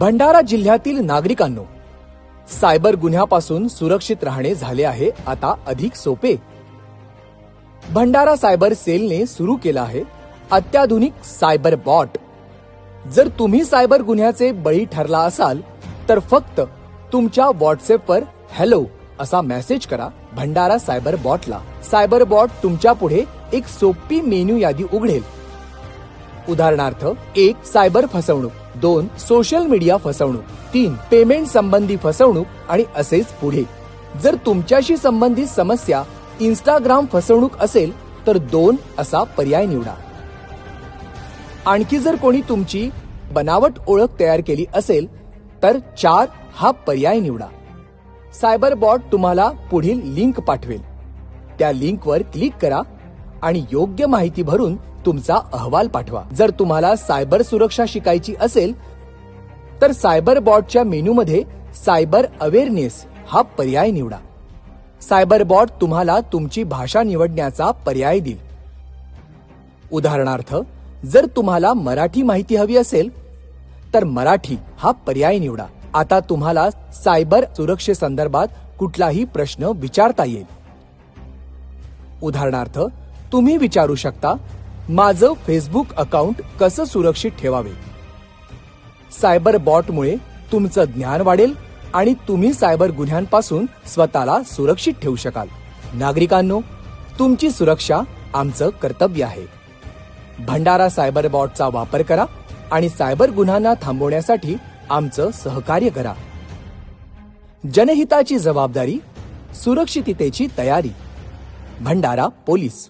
भंडारा जिल्ह्यातील नागरिकांनो सायबर गुन्ह्यापासून सुरक्षित राहणे झाले आहे आता अधिक सोपे. भंडारा सायबर सेलने सुरू केलं आहे अत्याधुनिक सायबर बॉट. जर तुम्ही सायबर गुन्ह्याचे बळी ठरला असाल तर फक्त तुमच्या व्हॉट्सअपवर हॅलो असा मेसेज करा भंडारा सायबर बॉटला. सायबर बॉट तुमच्यापुढे एक सोपी मेन्यू यादी उघडेल. उदाहरणार्थ एक सायबर फसवणूक. दोन सोशल मीडिया फसवणूक. तीन पेमेंट संबंधी फसवणूक आणि असेच पुढे. जर तुमच्याशी संबंधित समस्या इंस्टाग्राम फसवणूक असेल तर दोन असा पर्याय निवडा. आणखी जर कोणी तुमची बनावट ओळख तयार केली असेल तर चार हा पर्याय निवडा. सायबर बॉट तुम्हाला पुढील लिंक पाठवेल. त्या लिंकवर क्लिक करा आणि योग्य माहिती भरून तुमचा अहवाल पाठवा. जर तुम्हाला सायबर सुरक्षा शिकायची असेल तर सायबर बॉटच्या मेनूमध्ये सायबर अवेअरनेस हा पर्याय निवडा. सायबर बॉट तुम्हाला तुमची भाषा निवडण्याचा पर्याय देईल. उदाहरणार्थ जर तुम्हाला मराठी माहिती हवी असेल तर मराठी हा पर्याय निवडा. आता तुम्हाला सायबर सुरक्षेसंदर्भात कुठलाही प्रश्न विचारता येईल. उदाहरणार्थ तुम्ही विचारू शकता माझं फेसबुक अकाउंट कसं सुरक्षित ठेवावे? सायबर बॉटमुळे तुमचं ज्ञान वाढेल आणि तुम्ही सायबर गुन्ह्यांपासून स्वतःला सुरक्षित ठेवू शकाल. नागरिकांनो तुमची सुरक्षा आमचं कर्तव्य आहे. भंडारा सायबर बॉटचा वापर करा आणि सायबर गुन्ह्यांना थांबवण्यासाठी आमचं सहकार्य करा. जनहिताची जबाबदारी सुरक्षिततेची तयारी. भंडारा पोलीस.